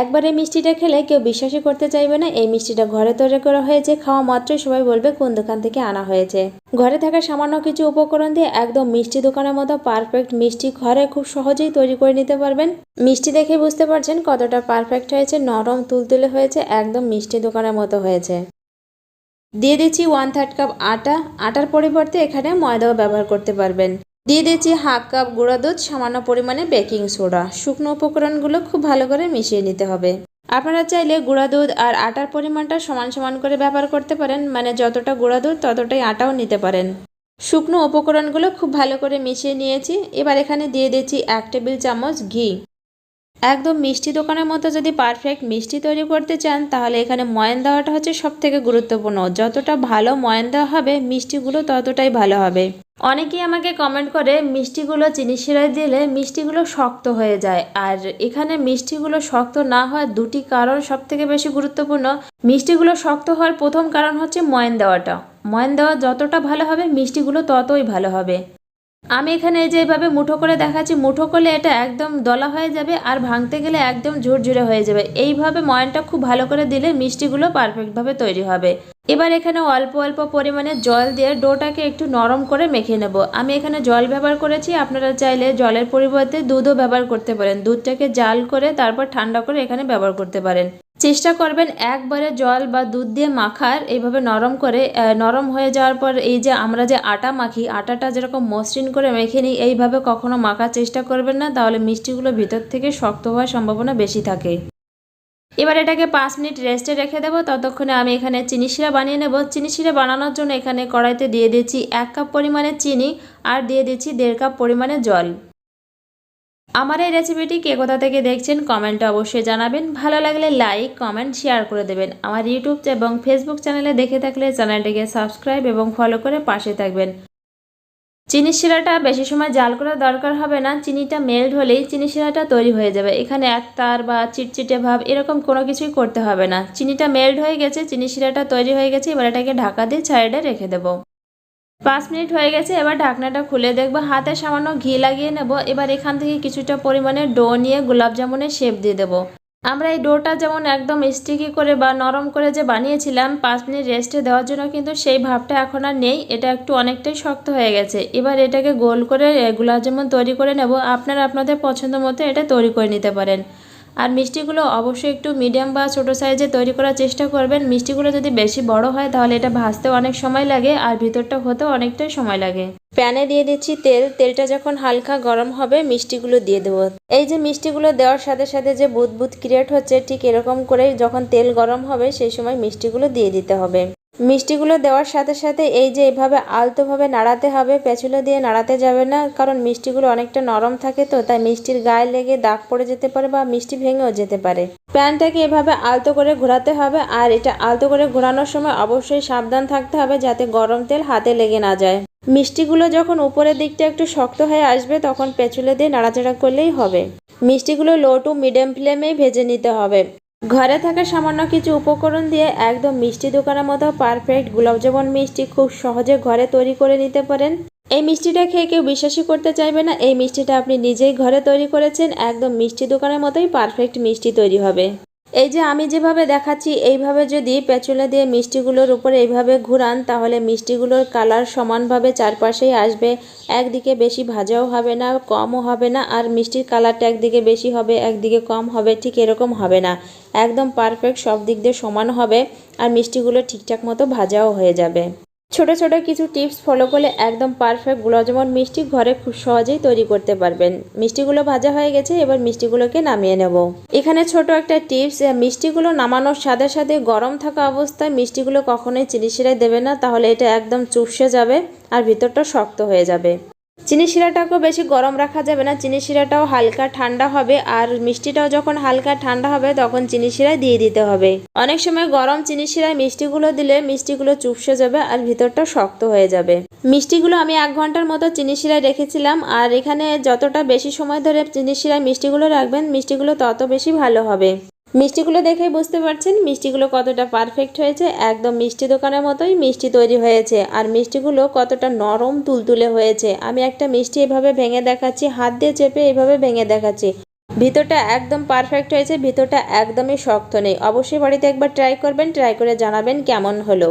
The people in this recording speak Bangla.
একবার মিষ্টিটা খেলে কেউ বিশ্বাসই করতে চাইবে না। এই মিষ্টিটা ঘরে তৈরি করা হয়েছে। খাওয়া মাত্রই সবাই বলবে কোন দোকান থেকে আনা হয়েছে। ঘরে থাকা সামান্য কিছু উপকরণ দিয়ে একদম মিষ্টি দোকানের মতো পারফেক্ট মিষ্টি ঘরে খুব সহজেই তৈরি করে নিতে পারবেন। মিষ্টি দেখে বুঝতে পারছেন কতটা পারফেক্ট হয়েছে। নরম, তুলতুলে হয়েছে, একদম মিষ্টি দোকানের মতো হয়েছে। দিয়ে দিচ্ছি ওয়ান থার্ড কাপ আটা। আটার পরিবর্তে এখানে ময়দাও ব্যবহার করতে পারবেন। দিয়ে দিয়েছি হাফ কাপ গুঁড়া দুধ, সামান্য পরিমাণে বেকিং সোডা। শুকনো উপকরণগুলো খুব ভালো করে মিশিয়ে নিতে হবে। আপনারা চাইলে গুঁড়া দুধ আর আটার পরিমাণটা সমান সমান করে ব্যবহার করতে পারেন মানে যতটা গুঁড়া দুধ ততটাই আটাও নিতে পারেন। শুকনো উপকরণগুলো খুব ভালো করে মিশিয়ে নিয়েছি। এবার এখানে দিয়ে দিয়েছি এক টেবিল চামচ ঘি। একদম মিষ্টি দোকানের মতো যদি পারফেক্ট মিষ্টি তৈরি করতে চান, তাহলে এখানে ময়ন দেওয়াটা হচ্ছে সব থেকে গুরুত্বপূর্ণ। যতটা ভালো ময়ন দেওয়া হবে, মিষ্টিগুলো ততটাই ভালো হবে। অনেকেই আমাকে কমেন্ট করে, মিষ্টিগুলো চিনি শিরায় দিলে মিষ্টিগুলো শক্ত হয়ে যায়। আর এখানে মিষ্টিগুলো শক্ত না হওয়ার দুটি কারণ সব থেকে বেশি গুরুত্বপূর্ণ। মিষ্টিগুলো শক্ত হওয়ার প্রথম কারণ হচ্ছে ময়ন দেওয়াটা। ময়ন দেওয়া যতটা ভালো হবে, মিষ্টিগুলো ততই ভালো হবে। আমি এখানে এই যে এইভাবে মুঠো করে দেখাচ্ছি, মুঠো করলে এটা একদম দলা হয়ে যাবে আর ভাঙতে গেলে একদম ঝুরঝুরে হয়ে যাবে। এইভাবে ময়নটা খুব ভালো করে দিলে মিষ্টিগুলো পারফেক্টভাবে তৈরি হবে। এবার এখানে অল্প অল্প পরিমাণে জল দিয়ে ডোটাকে একটু নরম করে মেখে নেব। আমি এখানে জল ব্যবহার করেছি, আপনারা চাইলে জলের পরিবর্তে দুধও ব্যবহার করতে পারেন। দুধটাকে জাল করে তারপর ঠান্ডা করে এখানে ব্যবহার করতে পারেন। চেষ্টা করবেন একবারে জল বা দুধ দিয়ে মাখার, এইভাবে নরম করে নরম হয়ে যাওয়ার পর এই যে আমরা যে আটা মাখি, আটাটা যেরকম মসৃণ করে মেখে নিই, এইভাবে কখনো মাখার চেষ্টা করবেন না, তাহলে মিষ্টিগুলো ভিতর থেকে শক্ত হওয়ার সম্ভাবনা বেশি থাকে। এবার এটাকে পাঁচ মিনিট রেস্টে রেখে দেবো, ততক্ষণে আমি এখানে চিনি শিরা বানিয়ে নেব। চিনি শিরা বানানোর জন্য এখানে কড়াইতে দিয়ে দিচ্ছি এক কাপ পরিমাণে চিনি আর দিয়ে দিচ্ছি দেড় কাপ পরিমাণে জল। আমার এই রেসিপিটি কে কোথা থেকে দেখছেন কমেন্টে অবশ্যই জানাবেন। ভালো লাগলে লাইক কমেন্ট শেয়ার করে দেবেন। আমার ইউটিউব এবং ফেসবুক চ্যানেলে দেখে থাকলে চ্যানেলটিকে সাবস্ক্রাইব এবং ফলো করে পাশে থাকবেন। চিনি শিরাটা বেশি সময় জাল করার দরকার হবে না। চিনিটা মেল্ট হলেই চিনি শিরাটা তৈরি হয়ে যাবে। এখানে এক তার বা চিটচিটে ভাব এরকম কোনো কিছুই করতে হবে না। চিনিটা মেল্ট হয়ে গেছে, চিনি শিরাটা তৈরি হয়ে গেছে, এবার এটাকে ঢাকা দিয়ে সাইডে রেখে দেবো। পাঁচ মিনিট হয়ে গেছে এবার ঢাকনাটা খুলে দেখব। হাতে সামান্য ঘি লাগিয়ে নেব। এবার এখান থেকে কিছুটা পরিমাণে ডো নিয়ে গোলাপ জামুনের শেপ দিয়ে দেবো। আমরা এই ডোটা যেমন একদম স্টিকি করে বা নরম করে যে বানিয়েছিলাম পাঁচ মিনিট রেস্টে দেওয়ার জন্য কিন্তু সেই ভাবটা এখন আর নেই। এটা একটু অনেকটাই শক্ত হয়ে গেছে। এবার এটাকে গোল করে এ, গোলাপ জামুন তৈরি করে নেব। আপনারা আপনাদের পছন্দ মতো এটা তৈরি করে নিতে পারেন। আর মিষ্টিগুলো অবশ্যই একটু মিডিয়াম বা ছোটো সাইজে তৈরি করার চেষ্টা করবেন। মিষ্টিগুলো যদি বেশি বড় হয়, তাহলে এটা ভাজতেও অনেক সময় লাগে আর ভিতরটা হতেও অনেকটাই সময় লাগে। প্যানে দিয়ে দিচ্ছি তেল। তেলটা যখন হালকা গরম হবে, মিষ্টিগুলো দিয়ে দেবো। এই যে মিষ্টিগুলো দেওয়ার সাথে সাথে যে বুদবুদ ক্রিয়েট হচ্ছে, ঠিক এরকম করে যখন তেল গরম হবে, সেই সময় মিষ্টিগুলো দিয়ে দিতে হবে। মিষ্টিগুলো দেওয়ার সাথে সাথে এই যে এভাবে আলতোভাবে নাড়াতে হবে পেছলে দিয়ে নাড়াতে যাবে না, কারণ মিষ্টিগুলো অনেকটা নরম থাকে তো, তাই মিষ্টির গায়ে লেগে দাগ পড়ে যেতে পারে বা মিষ্টি ভেঙেও যেতে পারে। প্যানটাকে এভাবে আলতো করে ঘোরাতে হবে, আর এটা আলতো করে ঘোরানোর সময় অবশ্যই সাবধান থাকতে হবে যাতে গরম তেল হাতে লেগে না যায়। মিষ্টিগুলো যখন উপরের দিকটা একটু শক্ত হয়ে আসবে, তখন পেছলে দিয়ে নাড়াচাড়া করলেই হবে। মিষ্টিগুলো লো টু মিডিয়াম ফ্লেমেই ভেজে নিতে হবে। ঘরে থাকা সামান্য কিছু উপকরণ দিয়ে একদম মিষ্টি দোকানের মতো পারফেক্ট গুলাবজামুন মিষ্টি খুব সহজে ঘরে তৈরি করে নিতে পারেন। এই মিষ্টিটা খেয়ে কেউ বিশ্বাসই করতে চাইবে না। এই মিষ্টিটা আপনি নিজেই ঘরে তৈরি করেছেন, একদম মিষ্টি দোকানের মতোই পারফেক্ট মিষ্টি তৈরি হবে। এই যে আমি যেভাবে দেখাচ্ছি, এইভাবে যদি পেঁচুলে দিয়ে মিষ্টিগুলোর উপরে এইভাবে ঘুরান, তাহলে মিষ্টিগুলোর কালার সমানভাবে চারপাশেই আসবে। একদিকে বেশি ভাজাও হবে না, কমও হবে না, আর মিষ্টির কালারটা একদিকে বেশি হবে, একদিকে কম হবে, ঠিক এরকম হবে না। একদম পারফেক্ট, সব দিক দিয়ে সমান হবে, আর মিষ্টিগুলো ঠিকঠাক মতো ভাজাও হয়ে যাবে। ছোট ছোটো কিছু টিপস ফলো করলে একদম পারফেক্ট গুলাবজামুন মিষ্টি ঘরে খুব সহজেই তৈরি করতে পারবেন। মিষ্টিগুলো ভাজা হয়ে গেছে, এবার মিষ্টিগুলোকে নামিয়ে নেব। এখানে ছোট একটা টিপস মিষ্টিগুলো নামানোর সাথে সাথে গরম থাকা অবস্থায় মিষ্টিগুলো কখনোই চিনি সিরায় দেবে না, তাহলে এটা একদম চুপসে যাবে আর ভিতরটা শক্ত হয়ে যাবে। চিনি শিরাটাকেও বেশি গরম রাখা যাবে না। চিনি শিরাটাও হালকা ঠান্ডা হবে আর মিষ্টিটাও যখন হালকা ঠান্ডা হবে তখন চিনি শিরায় দিয়ে দিতে হবে। অনেক সময় গরম চিনি শিরায় মিষ্টিগুলো দিলে মিষ্টিগুলো চুপসে যাবে আর ভিতরটা শক্ত হয়ে যাবে। মিষ্টিগুলো আমি এক ঘণ্টার মতো চিনি শিরায় রেখেছিলাম আর এখানে যতটা বেশি সময় ধরে চিনি শিরায় মিষ্টিগুলো রাখবেন, মিষ্টিগুলো তত বেশি ভালো হবে। মিষ্টিগুলো দেখেই বুঝতে পারছেন মিষ্টিগুলো কতটা পারফেক্ট হয়েছে, একদম মিষ্টি দোকানের মতোই মিষ্টি তৈরি হয়েছে। আর মিষ্টিগুলো কতটা নরম তুলতুলে হয়েছে। আমি একটা মিষ্টি এভাবে ভেঙে দেখাচ্ছি, হাত দিয়ে চেপে এভাবে ভেঙে দেখাচ্ছি। ভিতরটা একদম পারফেক্ট হয়েছে, ভিতরটা একদমই শক্ত নেই। অবশ্যই বাড়িতে একবার ট্রাই করবেন ট্রাই করে জানাবেন কেমন হলো।